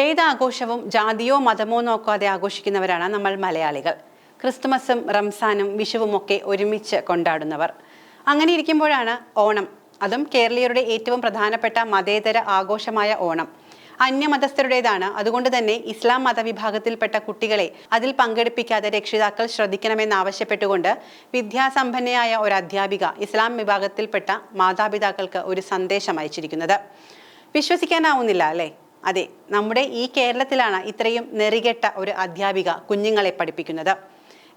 ഏത് ആഘോഷവും ജാതിയോ മതമോ നോക്കാതെ ആഘോഷിക്കുന്നവരാണ് നമ്മൾ മലയാളികൾ. ക്രിസ്തുമസും റംസാനും വിഷുവും ഒക്കെ ഒരുമിച്ച് കൊണ്ടാടുന്നവർ. അങ്ങനെ ഇരിക്കുമ്പോഴാണ് ഓണം. അതും കേരളീയരുടെ ഏറ്റവും പ്രധാനപ്പെട്ട മതേതര ആഘോഷമായ ഓണം. അന്യമതസ്ഥരുടേതാണ്. അതുകൊണ്ട് തന്നെ ഇസ്ലാം മതവിഭാഗത്തിൽപ്പെട്ട കുട്ടികളെ അതിൽ പങ്കെടുപ്പിക്കാതെ രക്ഷിതാക്കൾ ശ്രദ്ധിക്കണമെന്നാവശ്യപ്പെട്ടുകൊണ്ട് വിദ്യാസമ്പന്നയായ ഒരു അധ്യാപിക ഇസ്ലാം വിഭാഗത്തിൽപ്പെട്ട മാതാപിതാക്കൾക്ക് ഒരു സന്ദേശം അയച്ചിരിക്കുന്നത്. വിശ്വസിക്കാനാവുന്നില്ല അല്ലേ? അതെ നമ്മുടെ ഈ കേരളത്തിലാണ് ഇത്രയും നെറികെട്ട ഒരു അധ്യാപിക കുഞ്ഞുങ്ങളെ പഠിപ്പിക്കുന്നത്.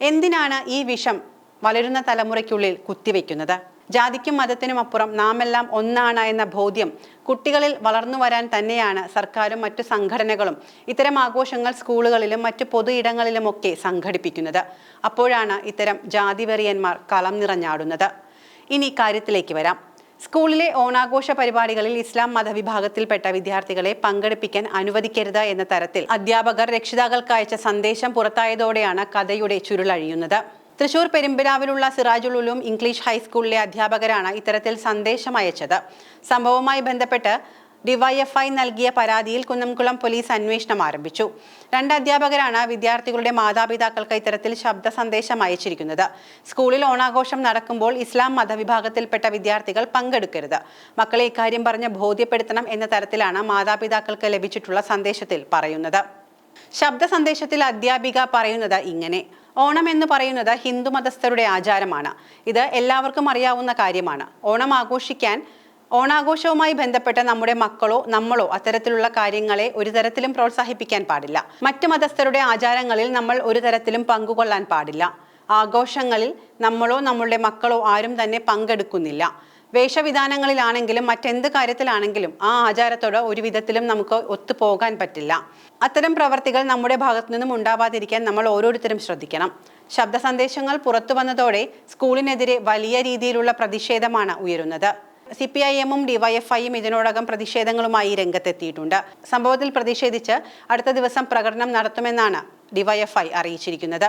എന്തിനാണ് ഈ വിഷം വളരുന്ന തലമുറയ്ക്കുള്ളിൽ കുത്തിവെക്കുന്നത്? ജാതിക്കും മതത്തിനും അപ്പുറം നാമെല്ലാം ഒന്നാണ് എന്ന ബോധ്യം കുട്ടികളിൽ വളർന്നു വരാൻ തന്നെയാണ് സർക്കാരും മറ്റു സംഘടനകളും ഇത്തരം ആഘോഷങ്ങൾ സ്കൂളുകളിലും മറ്റു പൊതു ഇടങ്ങളിലുമൊക്കെ സംഘടിപ്പിക്കുന്നത്. അപ്പോഴാണ് ഇത്തരം ജാതിവെറിയന്മാർ കളം നിറഞ്ഞാടുന്നത്. ഇനി കാര്യത്തിലേക്ക് വരാം. സ്കൂളിലെ ഓണാഘോഷ പരിപാടികളിൽ ഇസ്ലാം മതവിഭാഗത്തിൽപ്പെട്ട വിദ്യാർത്ഥികളെ പങ്കെടുപ്പിക്കാൻ അനുവദിക്കരുത് എന്ന തരത്തിൽ അധ്യാപകർ രക്ഷിതാക്കൾക്ക് അയച്ച സന്ദേശം പുറത്തായതോടെയാണ് കഥയുടെ ചുരുളഴിയുന്നത് തൃശൂർ പെരുമ്പിലാവിലുള്ള സിറാജുൽ ഉലൂം ഇംഗ്ലീഷ് ഹൈസ്കൂളിലെ അധ്യാപകരാണ് ഇത്തരത്തിൽ സന്ദേശം അയച്ചത്. സംഭവവുമായി ബന്ധപ്പെട്ട് ഡിവൈഎഫ്ഐ നൽകിയ പരാതിയിൽ കുന്നംകുളം പോലീസ് അന്വേഷണം ആരംഭിച്ചു. രണ്ട് അധ്യാപകരാണ് വിദ്യാർത്ഥികളുടെ മാതാപിതാക്കൾക്ക് ഇത്തരത്തിൽ ശബ്ദ സന്ദേശം അയച്ചിരിക്കുന്നത്. സ്കൂളിൽ ഓണാഘോഷം നടക്കുമ്പോൾ ഇസ്ലാം മതവിഭാഗത്തിൽപ്പെട്ട വിദ്യാർത്ഥികൾ പങ്കെടുക്കരുത്. മക്കളെ ഇക്കാര്യം പറഞ്ഞ് ബോധ്യപ്പെടുത്തണം എന്ന തരത്തിലാണ് മാതാപിതാക്കൾക്ക് ലഭിച്ചിട്ടുള്ള സന്ദേശത്തിൽ പറയുന്നത്. ശബ്ദ സന്ദേശത്തിൽ അധ്യാപിക പറയുന്നത് ഇങ്ങനെ. ഓണം എന്ന് പറയുന്നത് ഹിന്ദു മതസ്ഥരുടെ ആചാരമാണ്. ഇത് എല്ലാവർക്കും അറിയാവുന്ന കാര്യമാണ്. ഓണം ആഘോഷിക്കാൻ ഓണാഘോഷവുമായി ബന്ധപ്പെട്ട നമ്മുടെ മക്കളോ നമ്മളോ അത്തരത്തിലുള്ള കാര്യങ്ങളെ ഒരു തരത്തിലും പ്രോത്സാഹിപ്പിക്കാൻ പാടില്ല. മറ്റു മതസ്ഥരുടെ ആചാരങ്ങളിൽ നമ്മൾ ഒരു തരത്തിലും പങ്കുകൊള്ളാൻ പാടില്ല. ആഘോഷങ്ങളിൽ നമ്മളോ നമ്മളുടെ മക്കളോ ആരും തന്നെ പങ്കെടുക്കുന്നില്ല. വേഷവിധാനങ്ങളിലാണെങ്കിലും മറ്റെന്ത് കാര്യത്തിലാണെങ്കിലും ആ ആചാരത്തോട് ഒരു വിധത്തിലും നമുക്ക് ഒത്തുപോകാൻ പറ്റില്ല. അത്തരം പ്രവർത്തികൾ നമ്മുടെ ഭാഗത്തു നിന്നും ഉണ്ടാവാതിരിക്കാൻ നമ്മൾ ഓരോരുത്തരും ശ്രദ്ധിക്കണം. ശബ്ദ സന്ദേശങ്ങൾ പുറത്തു വന്നതോടെ സ്കൂളിനെതിരെ വലിയ രീതിയിലുള്ള പ്രതിഷേധമാണ് ഉയരുന്നത്. സി പി ഐ എമ്മും ഡിവൈഎഫ്ഐയും ഇതിനോടകം പ്രതിഷേധങ്ങളുമായി രംഗത്തെത്തിയിട്ടുണ്ട്. സംഭവത്തിൽ പ്രതിഷേധിച്ച് അടുത്ത ദിവസം പ്രകടനം നടത്തുമെന്നാണ് ഡിവൈഎഫ്ഐ അറിയിച്ചിരിക്കുന്നത്.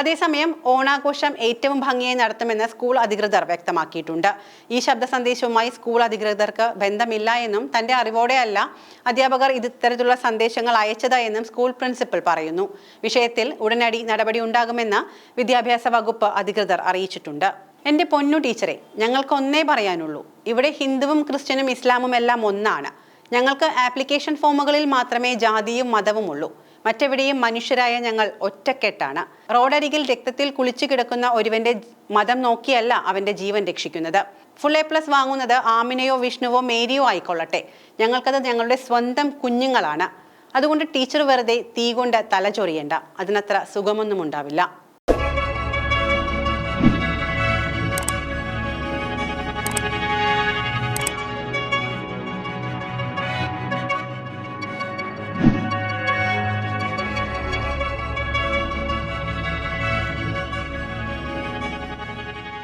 അതേസമയം ഓണാഘോഷം ഏറ്റവും ഭംഗിയായി നടത്തുമെന്ന് സ്കൂൾ അധികൃതർ വ്യക്തമാക്കിയിട്ടുണ്ട്. ഈ ശബ്ദ സന്ദേശവുമായി സ്കൂൾ അധികൃതർക്ക് ബന്ധമില്ല എന്നും തന്റെ അറിവോടെയല്ല അധ്യാപകർ ഇത്തരത്തിലുള്ള സന്ദേശങ്ങൾ അയച്ചതായെന്നും സ്കൂൾ പ്രിൻസിപ്പൽ പറയുന്നു. വിഷയത്തിൽ ഉടനടി നടപടി ഉണ്ടാകുമെന്ന് വിദ്യാഭ്യാസ വകുപ്പ് അധികൃതർ അറിയിച്ചിട്ടുണ്ട്. എന്റെ പൊന്നു ടീച്ചറെ ഞങ്ങൾക്ക് ഒന്നേ പറയാനുള്ളൂ. ഇവിടെ ഹിന്ദുവും ക്രിസ്ത്യനും ഇസ്ലാമും എല്ലാം ഒന്നാണ്. ഞങ്ങൾക്ക് ആപ്ലിക്കേഷൻ ഫോമുകളിൽ മാത്രമേ ജാതിയും മതവും ഉള്ളൂ. മറ്റെവിടെയും മനുഷ്യരായ ഞങ്ങൾ ഒറ്റക്കെട്ടാണ്. റോഡരികിൽ രക്തത്തിൽ കുളിച്ചു കിടക്കുന്ന ഒരുവന്റെ മതം നോക്കിയല്ല അവന്റെ ജീവൻ രക്ഷിക്കുന്നത്. ഫുൾ എ പ്ലസ് വാങ്ങുന്നത് ആമിനയോ വിഷ്ണുവോ മേരിയോ ആയിക്കൊള്ളട്ടെ. ഞങ്ങൾക്കത് ഞങ്ങളുടെ സ്വന്തം കുഞ്ഞുങ്ങളാണ്. അതുകൊണ്ട് ടീച്ചർ വെറുതെ തീ കൊണ്ട് തല ചൊറിയണ്ട. അതിനത്ര സുഖമൊന്നും ഉണ്ടാവില്ല.